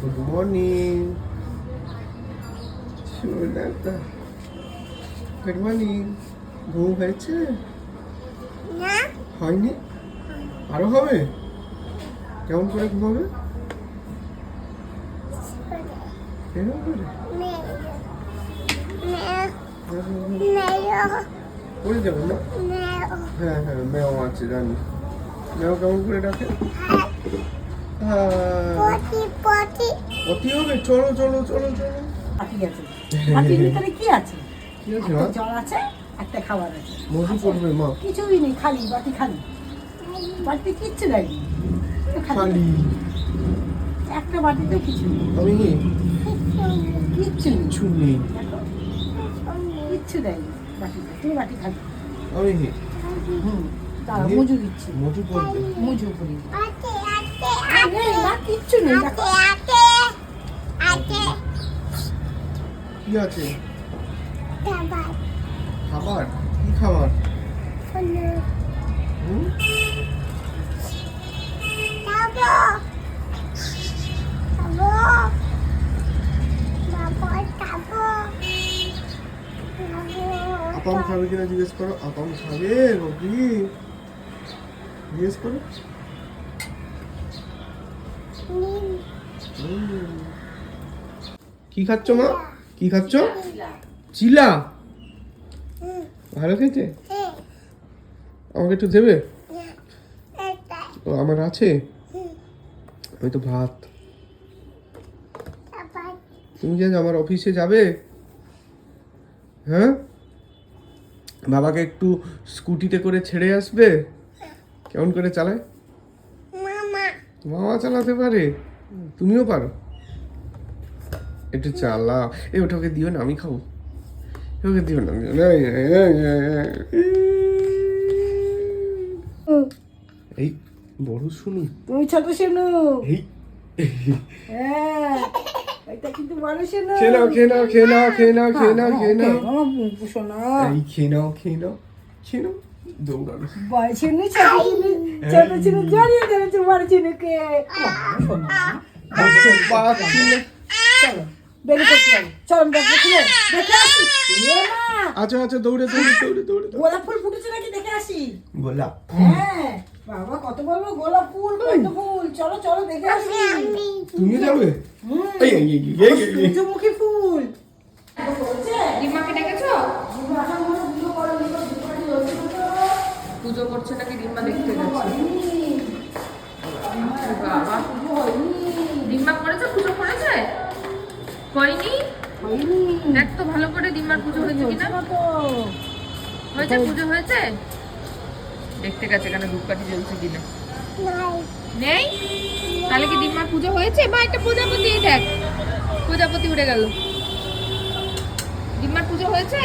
Good morning সোনাটা good morning ঘুম হয়েছে? না। হয়নি? আরও হবে? কেমন করে ঘুমাবে কেমন করে? পড়ে যাব না? হ্যাঁ হ্যাঁ মেও আছে জানি। মেও কেমন করে ডাকে? হ্যাঁ অতি হবে? চলো চলো চলো চলো। বাটি আছে। বাটির ভিতরে কি আছে? কি আছে জল আছে একটা খাবার আছে। মধু করবে মা। কিছুই নেই খালি বাটি খালি। বাটিতে কিচ্ছু নেই খালি। একটা বাটিতে কিছু নেই। আমি কিচ্ছু নেই। কিছু নেই। দেখো, কিচ্ছু নেই বাটিতে। তুমি বাটি খালি। আমি হুম তারা নেই। মুজু দিচ্ছে। মধু করবে মুজু করি কিচ্ছু নেই কি আছে? খাবার? খাবার? আপাম খাবে কিনা জিজ্ঞেস করো আপাম খাবে রবি জিজ্ঞেস করো। কি খাচ্ছ মা? কি খাচ্ছ? চিলা। ভালো খেয়েছে? আমাকে একটু দেবে? ও, আমার আছে? আমি তো ভাত। তুমি যে আমার অফিসে যাবে হ্যাঁ? বাবাকে একটু স্কুটিতে করে ছেড়ে আসবে? কেমন করে চালায়? মামা চালাতে পারে তুমিও পারো একটু চালা এই ওটা ওকে দিও না আমি খাব ওকে দিও না এই, বড় শুনি তুমি ছোট শুনু এই হ্যাঁ কিন্তু বড় শুনু খেয়ে নাও খেয়ে নাও খেয়ে নাও খেয়ে নাও খেয়ে নাও খেয়ে নাও খেয়ে নাও খেয়ে নাও খেয়ে নাও দৌড়ানো বড় চিনু ছোট চিনু জড়িয়ে ধরেছে। চলো হবে চলো দেখে খুলে দেখে আসি আচ্ছা আচ্ছা দৌড়ে দৌড়ে দৌড়ে দৌড়ে গোলাপ ফুল ফুটেছে নাকি? দেখে আসি। গোলাপ। হ্যাঁ বাবা কত বলব গোলাপ ফুল পদ্ম ফুল। চলো চলো দেখে আসি। তুমি যাবে? এই এই এই, এই, এই, এই। সূর্যমুখী ফুল। হয়েছে পুজো হয়েছে? দেখতে গেছে এখানে ধূপকাঠি জ্বলছে কিনা। নেই? তাহলে কি দিম্মার পুজো হয়েছে? বা একটা প্রজাপতি দেখ। প্রজাপতি উড়ে গেল। দিম্মার পুজো হয়েছে?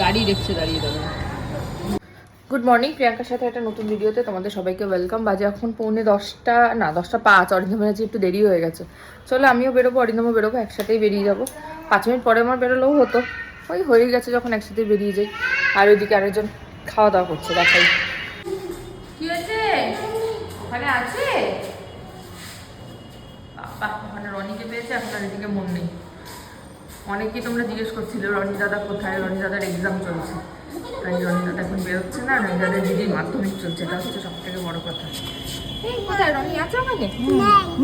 গাড়ি দেখছে, দাঁড়িয়ে দাঁড়িয়ে গুড মর্নিং প্রিয়াঙ্কার সাথে একটা নতুন ভিডিওতে তোমাদের সবাইকে ওয়েলকাম বাজে এখন পৌনে দশটা, না, দশটা পাঁচ অরিন্দমের আজকে একটু দেরি হয়ে গেছে। চলো আমিও বেরোবো, অরিন্দমও বেরোবো, একসাথেই বেরিয়ে যাব। পাঁচ মিনিট পরে আমার বেরোলেও হতো। ওই হয়ে গেছে যখন একসাথেই বেরিয়ে যাই। আর ওইদিকে আরেকজন খাওয়া দাওয়া করছে দেখাই কি হয়েছে? ওখানে আছে? বাবা, ওখানে রনিকে পেয়েছে, এখন আর এদিকে মন নেই। অনেকেই তোমরা জিজ্ঞেস করছিলে, রনি দাদা কোথায়? রনি দাদার এক্সাম চলছে। তাই রনি দাদা এখন বেরোচ্ছে না, রনি দাদার দিদির মাধ্যমিক চলছে, এটা হচ্ছে সব থেকে বড় কথা। কোথায় রনি? আছে ওখানে?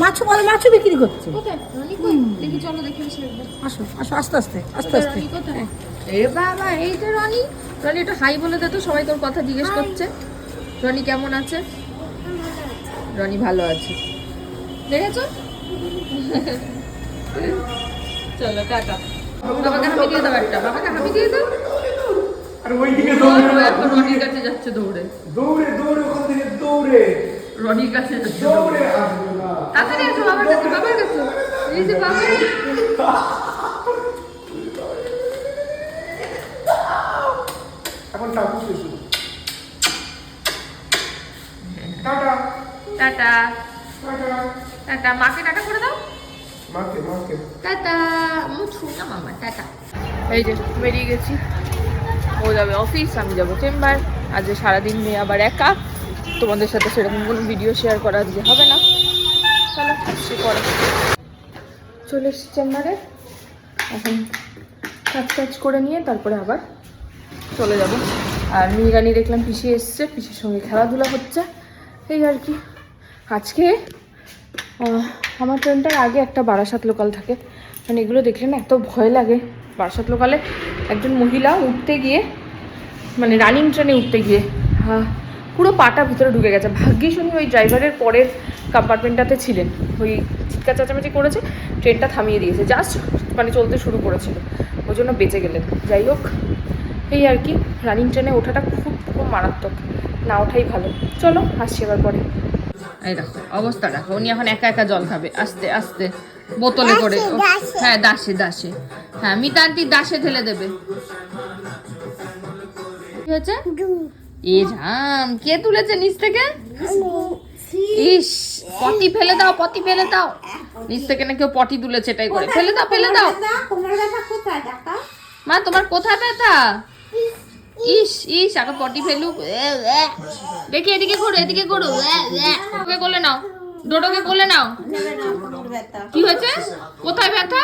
মাছু বলে মাছু বিক্রি করছে। কোথায়? রনি কই? দেখি চলো দেখে আসি আসো আসো আস্তে আস্তে আস্তে আস্তে। রনি? কোথায়? এ বাবা এই তো রনি। রনি একটু হাই বলে দে তো সবাই তোর কথা জিজ্ঞেস করছে। রনি কেমন আছে? রনি ভালো আছে। দেখেছ? চলো টাটা। বাবাকে হামি দিয়ে দাও একটা বাবাকে হামি দিয়ে দাও আর ওইদিকে কাছে যাচ্ছে দৌড়ে। দৌড়ে দৌড়ে ওখান থেকে দৌড়ে। রনির কাছে তাড়াতাড়ি এসো বাবার কাছে বাবার কাছে। এই যে বাবা। এখন ঠাকুর শেষ টাটা। টাটা। টাটা। টাটা। মাকে টাটা করে দাও। মাকে মাকে। টাটা। মুছু না মামা টাটা। এই যে বেরিয়ে গেছি। ও যাবে অফিস আমি যাব চেম্বার। আজ সারাদিন মেয়ে আবার একা। তোমাদের সাথে সেরকম কোনো ভিডিও শেয়ার করা আজকে হবে না। চলো আসছি পরে চলে এসেছি চেম্বারে। এখন কাজ টাজ করে নিয়ে তারপরে আবার চলে যাব। আর মিরানি দেখলাম পিসি এসছে পিসির সঙ্গে খেলাধুলা হচ্ছে। এই আর কি। আজকে আমার ট্রেনটার আগে একটা বারাসাত লোকাল থাকে। মানে এগুলো দেখলে না এত ভয় লাগে। বারাসাত লোকালে একজন মহিলা উঠতে গিয়ে মানে রানিং ট্রেনে উঠতে গিয়ে হা, পুরো পাটা ভিতরে ঢুকে গেছে। ভাগ্যিস উনি ওই ড্রাইভারের পরের কম্পার্টমেন্টটাতে ছিলেন। ওই চিৎকার চেঁচামেচি করেছে ট্রেনটা থামিয়ে দিয়েছে। জাস্ট মানে চলতে শুরু করেছিল। ওই জন্য বেঁচে গেলেন। যাই হোক এই আর কি রানিং ট্রেনে ওঠাটা খুব খুব মারাত্মক। না ওঠাই ভালো। চলো আসছি এবার পরে। এই দেখো অবস্থা দেখো। উনি এখন একা একা জল খাবে। আস্তে আস্তে বোতলে করে। হ্যাঁ দাসে দাসে। হ্যাঁ মিতান্তি দাসে ঢেলে দেবে। কি হয়েছে? এ জাম কে তুলেছে নিচ থেকে? ইস পটি ফেলে দাও পটি ফেলে দাও। নিচ থেকে না কেউ পটি তুলেছে এটাই করে। ফেলে দাও ফেলে দাও। মা তোমার কোথায় ব্যথা? ইস ইস আগে পটি ফেলু এ, এ। দেখি এদিকে ঘোরো এদিকে ঘোরো। ওকে কোলে নাও। ডোডোকে কোলে নাও। কি হয়েছে? কোথায় ব্যথা?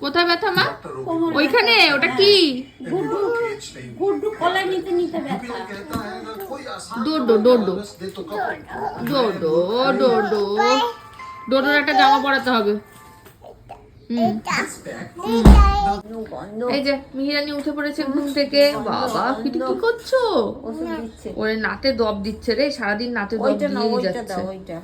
কোথায় ব্যথা মা? ওইখানে ওটা কি? গুড্ডু কলা নিতে নিতে ব্যথা। ডোডো ডোডো ডোডো ডোডো ডোডোর একটা জামা পরাতে হবে। এই যে মিহিরানি উঠে পড়েছে ঘুম থেকে। বাবা কিটি কি করছ? ওরে নাতে দব দিচ্ছে রে সারাদিন নাতে দব দিয়েই যাচ্ছে। ওইটা।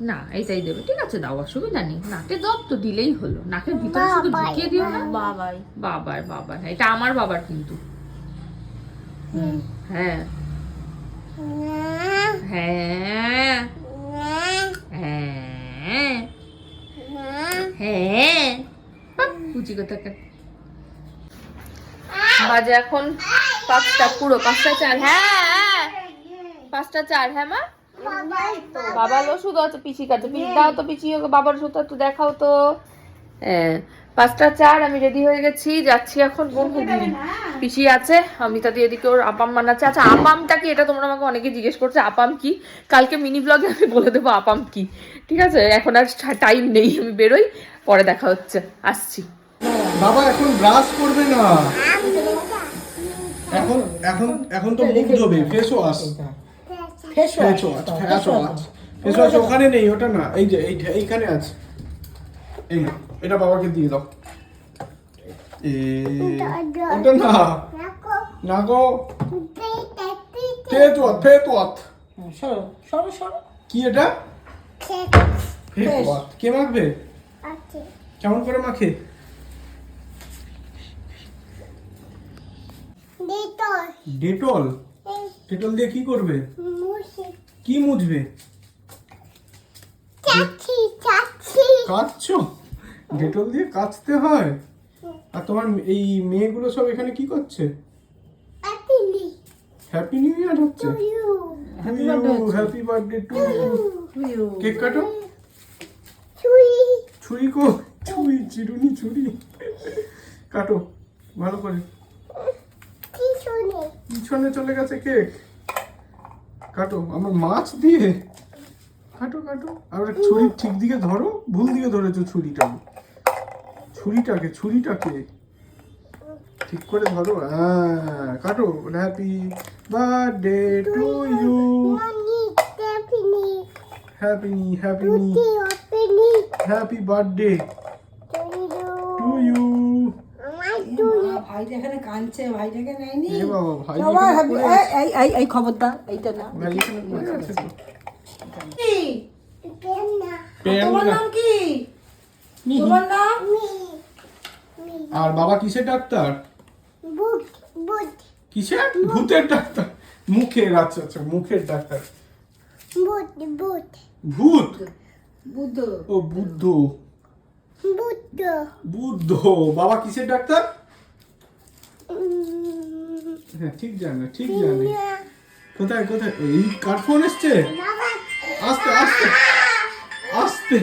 না এইটাই দেবে। ঠিক আছে দাও অসুবিধা নেই। নাকে দব তো দিলেই হলো। নাকের ভিতরে শুধু ঢুকিয়ে দিও না। বাবাই। বাবার বাবার। এটা আমার বাবার কিন্তু। হ্যাঁ। হ্যাঁ। হ্যাঁ। হ্যাঁ। কুচি কোথাকার। বাজে এখন পাঁচটা পুরো পাঁচটা চার। হ্যাঁ হ্যাঁ। পাঁচটা চার হ্যাঁ মা? বাবার ওষুধ আছে পিসি কাছে। পিসি দাও তো পিসি ওকে বাবার ওষুধ একটু দেখাও তো। হ্যাঁ পাঁচটা চার আমি রেডি হয়ে গেছি যাচ্ছি এখন বোন পিসি আছে আমি তাদের এদিকে ওর আপাম বানাচ্ছে আচ্ছা আপামটা কি? এটা তোমরা আমাকে অনেকে জিজ্ঞেস করছে আপাম কি? কালকে মিনি ব্লগে আমি বলে দেবো আপাম কি। ঠিক আছে? এখন আর টাইম নেই আমি বেরোই পরে দেখা হচ্ছে। আসছি। বাবা এখন ব্রাশ করবে না। এখন এখন এখন তো মুখ ধোবে face wash face wash face wash face wash ওখানে নেই ওটা না। এই যে এই এইখানে আছে। এই না এটা বাবাকে দিয়ে দাও। এ ওটা না। না গো। ফেস ওয়াশ ফেস ওয়াশ সরো সরো সরো। কি এটা? ফেস। ওয়াশ কে মাখবে? কেমন করে মাখে? ডেটল। ডেটল? দিয়ে কি করবে? কি মুছবে? কাটছো ডেটল দিয়ে কাচতে হয়? আর তোমার এই মেয়েগুলো সব এখানে কি করছে? হ্যাপি নিউ ইয়ার হচ্ছে? হ্যাপি বার্থডে টু কেক কাটো? ছুরি কো? ছুরি চিরুনি ছুরি কাটো ভালো করে। পিছনে চলে গেছে কেক। কাটো আমার মাছ দিয়ে কাটো কাটো। আর ছুরি ঠিক দিকে ধরো ভুল দিকে ধরেছো ছুরিটাকে ছুরিটাকে ছুরিটাকে। ঠিক করে ধরো হ্যাঁ কাটো happy birthday to you happy happy happy birthday to you ভাইটা এখানে কাঁদছে ভাইটাকে নেয়নি। এই এই এই খবরদার এইটা না। তোমার নাম কি? তোমার নাম? আর বাবা কিসের ডাক্তার? কিসের? ভূতের ডাক্তার। মুখের আচ্ছা আচ্ছা মুখের ডাক্তার। ভূত বুদ্ধ। ও বুদ্ধ। বুদ্ধ। বাবা কিসের ডাক্তার? হ্যাঁ ঠিক জানে ঠিক জানে। কোথায় কোথায়? এই কার ফোন এসছে? আস্তে আস্তে আস্তে।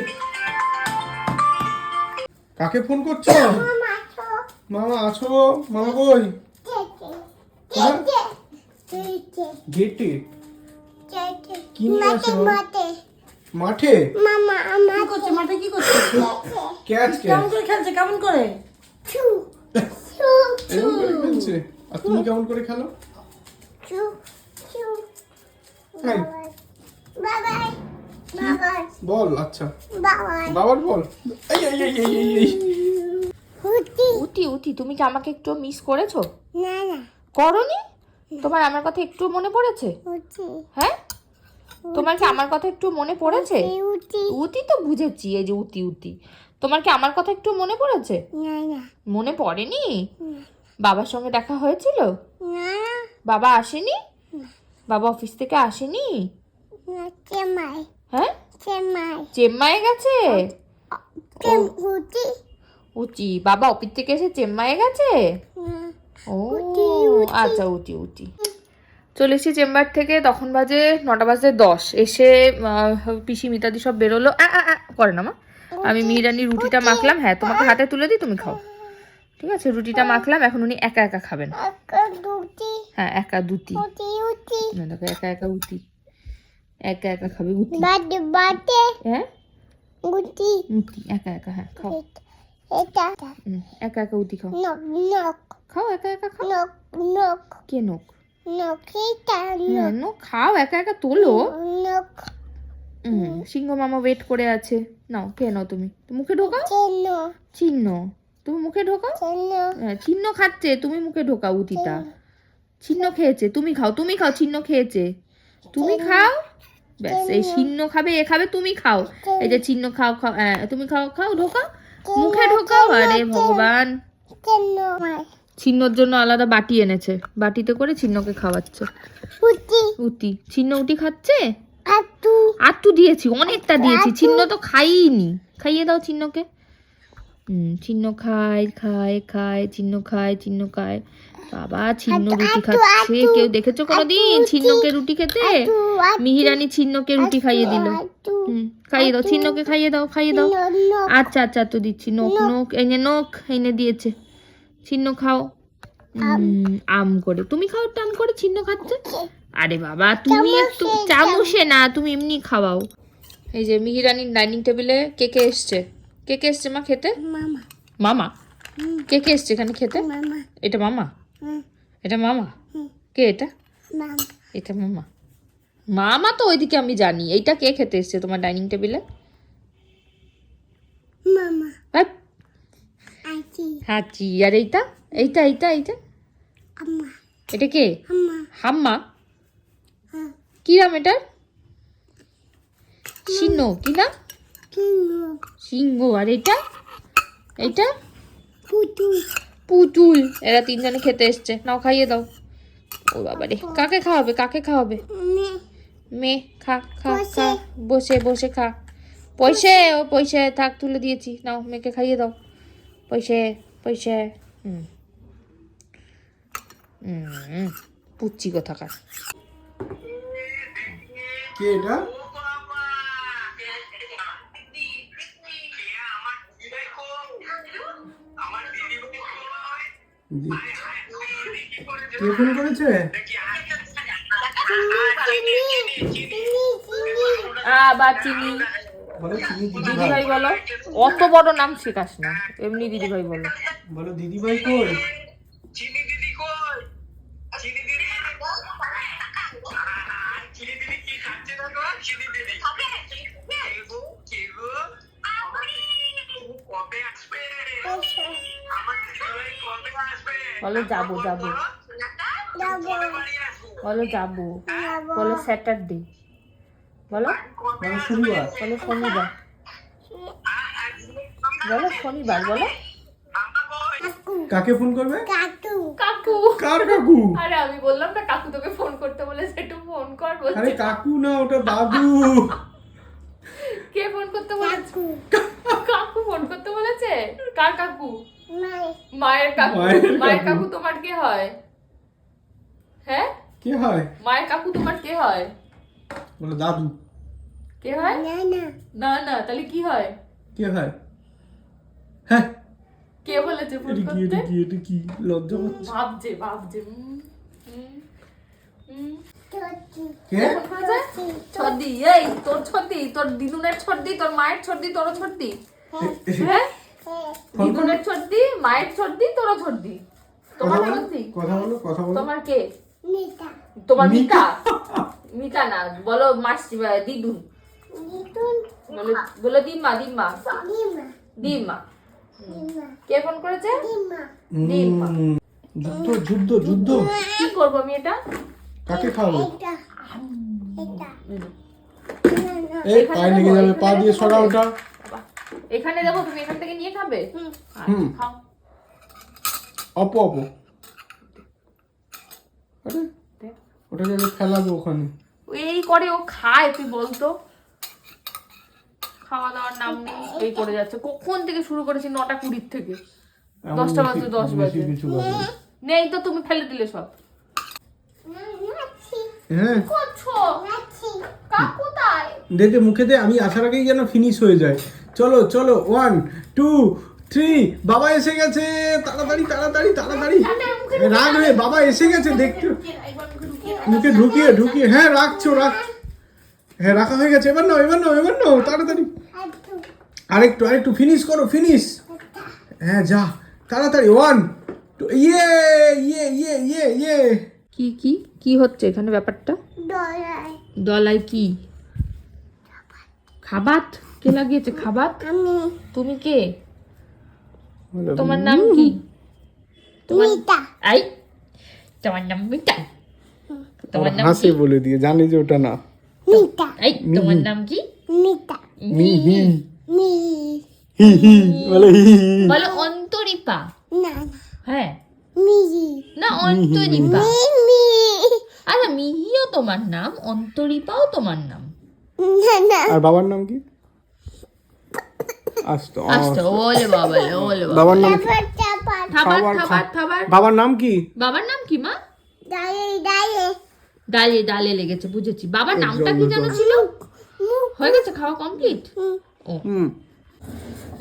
কাকে ফোন করছ? মামা আছো মামা কই? গেটে। কি নিয়ে আসো? মাঠে? মামা কি করছে মাঠে? কি করছে? ক্যাচ কেমন করে খেলছে? কেমন করে? চু চু এরকম করে খেলছে? আর তুমি কেমন করে খেলো? চু চু বাই বাই বল আচ্ছা। বাবার বল। এই এই এই এই এই এই। হুতি। উতি উতি তুমি কি আমাকে একটু মিস করেছ? না না। করনি? তোমার আমার কথা একটু মনে পড়েছে? হ্যাঁ? তোমার কি আমার কথা একটু মনে পড়েছে? উতি তো বুঝেছি এই যে উতি উতি। তোমার কি আমার কথা একটু মনে পড়েছে? না না। মনে পড়েনি? বাবার সঙ্গে দেখা হয়েছিল? না। বাবা আসেনি? বাবা অফিস থেকে আসেনি? না হ্যাঁ? চেম্মাই গেছে? উচি। বাবা অফিস থেকে এসে চেম্মাই গেছে? ও। আচ্ছা উটি উটি চলে এসেছি চেম্বার থেকে তখন বাজে নটা বাজে দশ। এসে পিসি মিতাদি সব বেরোলো। করে না মা। আমি মিহিরানি রুটিটা মাখলাম হ্যাঁ তোমাকে হাতে তুলে দিই তুমি খাও। ঠিক আছে? রুটিটা মাখলাম এখন উনি একা একা খাবেন। হ্যাঁ একা দুটি। দেখো একা একা উতি একা একা খাবে উতি হ্যাঁ? হুতি উতি একা একা হ্যাঁ খাও। হুম, একা একা উতি খাও। নক খাও একা একা খাও। নক নক কে নোক নক খাও একা একা তোলো। নক হুম। সিংহ মামা ওয়েট করে আছে। নাও খেয়ে নাও তুমি। মুখে ঢোকাও? চিহ্ন। তুমি মুখে ঢোকাও? হ্যাঁ, চিহ্ন খাচ্ছে। তুমি মুখে ঢোকাও উতিটা চিহ্ন। খেয়েছে। তুমি খাও তুমি খাও চিহ্ন খেয়েছে। তুমি খাও? ব্যাস এই চিহ্ন। খাবে এ খাবে তুমি খাও। এই যে চিহ্ন খাও খাও তুমি খাও খাও ঢোকাও? মুখে ঢোকাও? আরে ভগবান। চেন চিহ্নর জন্য আলাদা বাটি এনেছে। বাটিতে করে চিহ্নকে খাওয়াচ্ছে। উতি। চিহ্ন উটি খাচ্ছে? আটটু দিয়েছি অনেকটা দিয়েছি চিহ্ন তো খাইনি খাইয়ে দাও চিহ্নকে। হুম চিহ্ন খায় খায় খায় চিহ্ন খায় চিহ্ন খায়। বাবা চিহ্ন রুটি খাচ্ছে। কেউ দেখেছ কোনোদিন চিহ্নকে রুটি খেতে? মিহিরানি চিহ্নকে রুটি খাইয়ে দিল। হুম খাইয়ে দাও চিহ্নকে খাইয়ে দাও খাইয়ে দাও। আচ্ছা আচ্ছা তো দিচ্ছি। নোক নোক এনে নোক এনে দিয়েছে। চিহ্ন খাও। আম। করে। তুমি খাও আম করে চিহ্ন খাচ্ছে? আরে বাবা তুমি একটু চামচে। না তুমি এমনি খাওয়াও। এই যে মিহিরানির ডাইনিং টেবিলে কে কে এসছে? কে কে এসছে মা খেতে? মামা। মামা? কে কে এসছে এখানে খেতে? মামা। এটা মামা? এটা মামা? কে এটা? মামা। এটা মামা। মামা তো ওইদিকে আমি জানি। এইটা কে খেতে এসছে তোমার ডাইনিং টেবিলে মামা। হ্যাঁ। হাঁচি। আর এইটা? এইটা এইটা এইটা? এটা কে? আম্মা। হাম্মা? কি নাম এটার? সিংহ কি নাম? সিংহ। আর এটা? পুতু পুতুল। এরা তিনজনে খেতে এসছে। নাও খাইয়ে দাও। ও বাবা রে। কাকে খাওয়াবে? কাকে খাওয়াবে? মে। খা খা খা। বসে বসে খা। পয়সে ও পয়সা। থাক তুলে দিয়েছি। নাও মেয়েকে খাইয়ে দাও। পয়সে পয়সা। হুম। হুম। পুচ্ছি কোথাকার। কে এটা? কে ফোন করেছে? চিনি। বলো অত বড় নাম শেখাস না। এমনি দিদি ভাই বলো। বলো দিদি ভাই কই? বলো যাব যাব। বলো যাব। যাব বলো স্যাটারডে। বলো? বলো শনিবার। বলো শনিবার। বলো শনিবার বলো। কাকে ফোন করবে? কাকু। কাকু। কার কাকু? আরে আমি বললাম না কাকু তোকে ফোন করতে বলেছে একটু ফোন কর আরে বলছে কাকু না ওটা দাদু। কে ফোন করতে বলেছে? কাকু কাকু ফোন করতে বলেছে? কার কাকু? মায়ের কাকু। মায়ের কাকু। তোমার কে হয়? হ্যাঁ? কে হয়? মায়ের কাকু তোমার কে হয়? বলো দাদু। কে হয়? না না। না না তাহলে কি হয়? কে হয়? হ্যাঁ। কে বলেছে ফোন করতে? এটা কি এটা কি? লজ্জা পাচ্ছে। ভাবছে ভাবছে। কে? এই তোর ছর্দি তোর দিদুনের ছর্দি তোর মায়ের ছর্দি তোর ছর্দি হ্যাঁ? দিদুনের ছর্দি মায়ের ছর্দি তোরও ছর্দি তোমার ছর্দি কথা বলো কথা বলো। তোমার কে? Nita. তোমার মিতা। মিতা? মিতা না বলো মাসি দিদুন। বলো বলো দিম্মা দিম্মা। দিম্মা। কে ফোন করেছে? দিম্মা। যুদ্ধ যুদ্ধ যুদ্ধ। কি করব আমি এটা? কাকে na. এই পায়ে লেগে যাবে পা দিয়ে সরা ওটা। এখানে দেখো তুমি এখান থেকে নিয়ে খাবে? আচ্ছা, হুম। খাও। অপো অপো। আরে দে। ওটাকে আমি ফেলাবো ওখানে। এই করে ও খায় তুই বলতো খাওয়া দাওয়ার নাম নেই এই করে যাচ্ছে। কখন থেকে শুরু করেছি নটা কুড়ির থেকে? দশটা বাজে, দশ বাজে। কিছু বাজে না। নেই তো তুমি ফেলে দিলে সব. হ্যাঁ। করছ Nachi. কাক দে দে মুখে দে আমি আসার আগেই যেন ফিনিশ হয়ে যায়। চলো চলো ওয়ান টু থ্রি বাবা এসে গেছে তাড়াতাড়ি তাড়াতাড়ি তাড়াতাড়ি। রাগ রে বাবা এসে গেছে দেখতে। মুখে ঢুকিয়ে ঢুকিয়ে। হ্যাঁ রাখছো রাখ। হ্যাঁ রাখা হয়ে গেছে। এবার নাও এবার নাও এবার নাও তাড়াতাড়ি। আরেকটু আরেকটু ফিনিশ করো ফিনিশ হ্যাঁ যা তাড়াতাড়ি ওয়ান টু ইয়ে ইয়ে ইয়ে ইয়ে ইয়ে। কি কি কি হচ্ছে এখানে ব্যাপারটা. দলাই কি? খাবাত। কে লাগিয়েছে খাবার. তুমি কে তোমার নাম কি তোমার. আই তোমার নাম মিতা তোমার নাম হাসি কি বলে দিয়ে জানি যে ওটা না Nita. এই তোমার নাম কি Nita. মি হি Mi. হি হি বলে হি হি বলো অন্তরিপা Na. হ্যাঁ Mi. না অন্তরিপা Mi. আচ্ছা মিহিও তোমার নাম অন্তরিপাও তোমার নাম. আর বাবার নাম কি আস্ত আচ্ছা ওলে বাবা ওলে বাবা। বাবার নাম বাবার নাম কি? বাবার নাম কি মা? Dale, dale. ডালে ডালে লেগেছে বুঝেছি। বাবার নামটা কি যেন ছিল? হয়ে গেছে খাওয়া কমপ্লিট ও। হুম।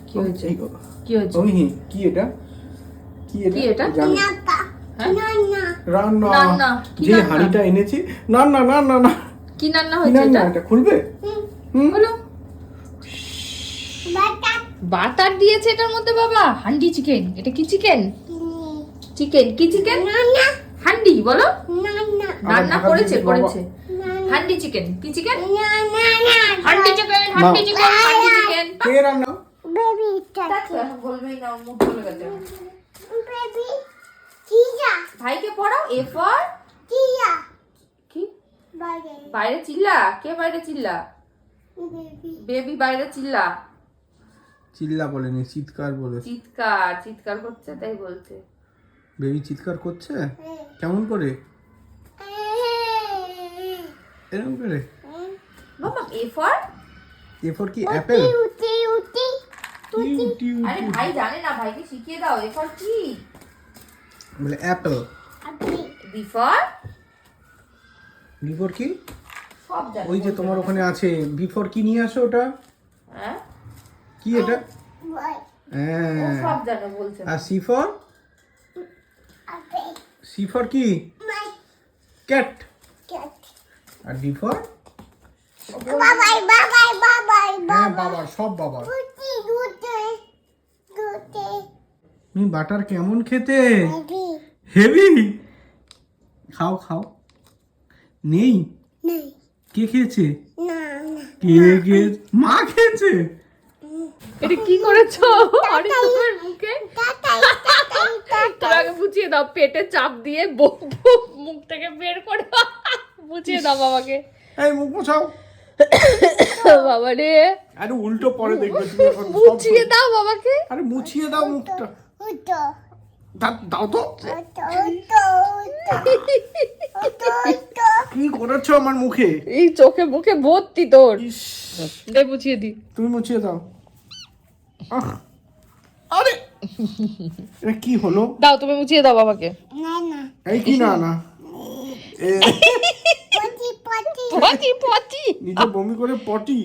কি হয়েছে? কি হয়েছে? ওই কি এটা? কি এটা? কি এটা? জানো? হ্যাঁ? রান্না রান্না। কি যে হাঁড়িটা এনেছি। না না না না না কি রান্না হয়েছে এটা? এটা খুলবে? হুম। বলো Batak. বাটার দিয়েছে এটার মধ্যে বাবা? হান্ডি চিকেন। এটা কি চিকেন? চিকেন। কি চিকেন. হান্ডি বলো। রান্না করেছে করেছে। হান্ডি চিকেন। কি chicken. Handi chicken handi chicken handi chicken. কে রান্না. বলবেই না মুখ চলে গেছে। Baby. Tia. ভাইকে পড়াও এ ফর. কি? Bye. বাইরে চিল্লা? কে বাইরে চিল্লা. বেবি বাইরে চিল্লা। চিল্লা বলেনি চিৎকার বলেছে। চিৎকার চিৎকার করছে তাই বলছে। বেবি চিৎকার করছে? কেমন করে? এরকম করে? বাবা এ ফর এরপর কি অ্যাপেল Uti uti. আরে ভাই জানে না ভাইকে শিখিয়ে দাও এ ফর কি? বলে অ্যাপেল Abi. বি ফর কি? সব ওই যে তোমার ওখানে আছে বি বিফোর কি নিয়ে আসো ওটা? কি এটা? হ্যাঁ। সব জানে বলছে। আর সি ফর. সি ফর কি? ক্যাট আর ডি ফর. হ্যাঁ বাবা সব বাবা। Uti uti. Uti. তুমি বাটার কেমন খেতে? হেভি খাও খাও। নেই? কে খেয়েছে. কে কে মা খেয়েছে? এটা কি করেছ? অরিন্দমের মুখে? tatai. বুঝিয়ে দাও পেটে চাপ দিয়ে মুখ থেকে বের করে বুঝিয়ে দাও বাবাকে। এই মুখ মোছাও। বাবা রে। আরে উল্টো পরে দেখবে তুমি এখন সব- দাও বাবাকে। আরে মুছিয়ে দাও মুখটা। দা- দাও তো. কি করেছ আমার মুখে? এই চোখে মুখে ভর্তি তোর। দে বুঝিয়ে দি। তুমি মুছিয়ে দাও। আরে! এটা কি হলো? দাও তুমি মুছিয়ে দাও বাবাকে। Nana. এই কি না না. পচি পচি নিজে বমি করে পটি?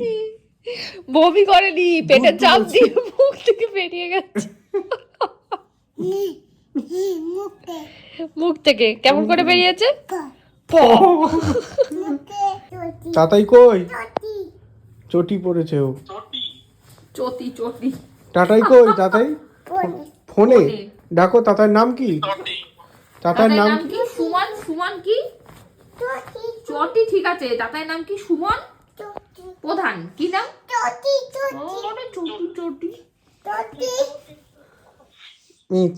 বমি করেনি পেটে দুধ চাপ দিয়ে মুখ থেকে বেরিয়ে গেছে. মুখ থেকে কেমন করে বেরিয়েছে. তাতাই কই? চটি। পড়েছে ও। চটি চটি। টাটাই কই তাতাই? ফোনে। ডাকো তাতার নাম কি? তাতার তাতার নাম নাম কি? সুমন সুমন কি? চটি। ঠিক আছে। তাতার নাম কি? সুমন? প্রধান। কি নাম? মানে চটি।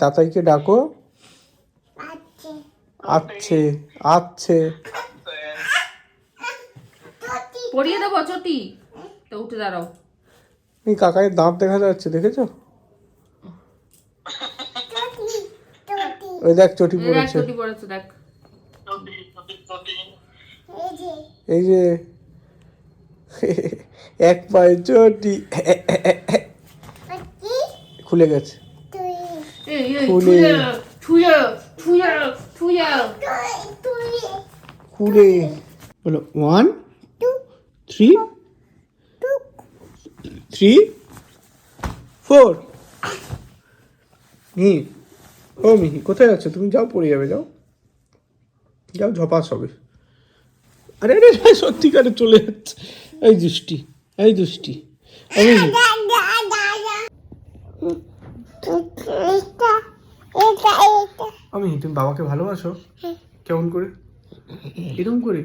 তাতাইকে ডাকো। আচ্ছে। আচ্ছে পরিয়ে দেবো চটি। তো উঠে দাঁড়াও। এই কাকায়ের দাঁত দেখা যাচ্ছে দেখেছ? ওই দেখ চটি পড়েছে। দেখ। এই যে এক পায়ে চটি খুলে গেছে। খুলে। খুলে। বলো ওয়ান থ্রি থ্রি ফোর মিহি ও মিহি, কোথায় যাচ্ছ তুমি যাও, পড়ে যাবে, যাও। যাও, ঝপাস হবে। আরে আরে সত্যিকারে চলে যাচ্ছে। এই দৃষ্টি এই দৃষ্টি। ও আমি তুমি বাবাকে ভালোবাসো? কেমন করে? এরকম করে?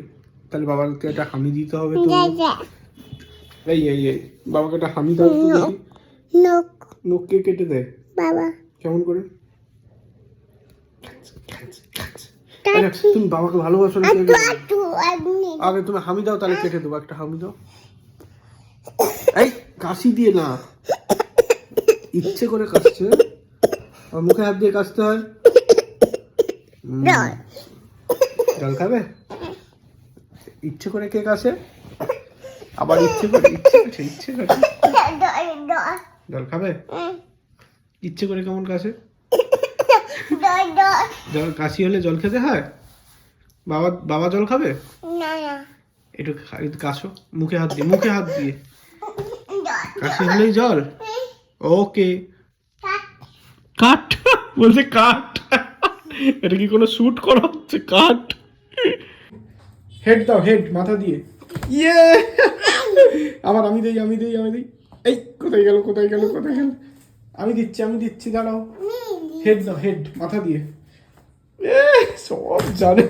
তাহলে বাবাকে একটা হামি দিতে হবে তো। এই এই এই বাবাকে একটা হামি দাও তো দেখি। নক নখকে কেটে দেয় বাবা। কেমন করে? আরে, তুমি বাবাকে ভালোবাসো না আগে তুমি হামি দাও তাহলে কেটে দেবো। একটা হামি দাও। এই কাশি দিয়ে না। ইচ্ছে করে কাশছে। আর মুখে হাত দিয়ে কাশতে হয়। জল খাবে? ইচ্ছে করে কে কাশে? আবার ইচ্ছে করে ইচ্ছে করে ইচ্ছে করে। জল খাবে? ইচ্ছে করে কেমন কাশে? জল, কাশি হলে জল খেতে হয়? বাবা বাবা জল খাবে? একটু কাশো, মুখে হাত দিয়ে, মুখে হাত দিয়ে। কাশি হলেই জল? ওকে। কাট বলছে কাট এটা কি কোনো শুট করা হচ্ছে? কাট হেড দাও হেড মাথা দিয়ে। ইয়ে আবার আমি দেই আমি দেই আমি দেই। এই কোথায় গেল কোথায় গেল কোথায় গেল? আমি দিচ্ছি আমি দিচ্ছি দাঁড়াও। হেড দাও হেড মাথা দিয়ে। এ, সব জানে।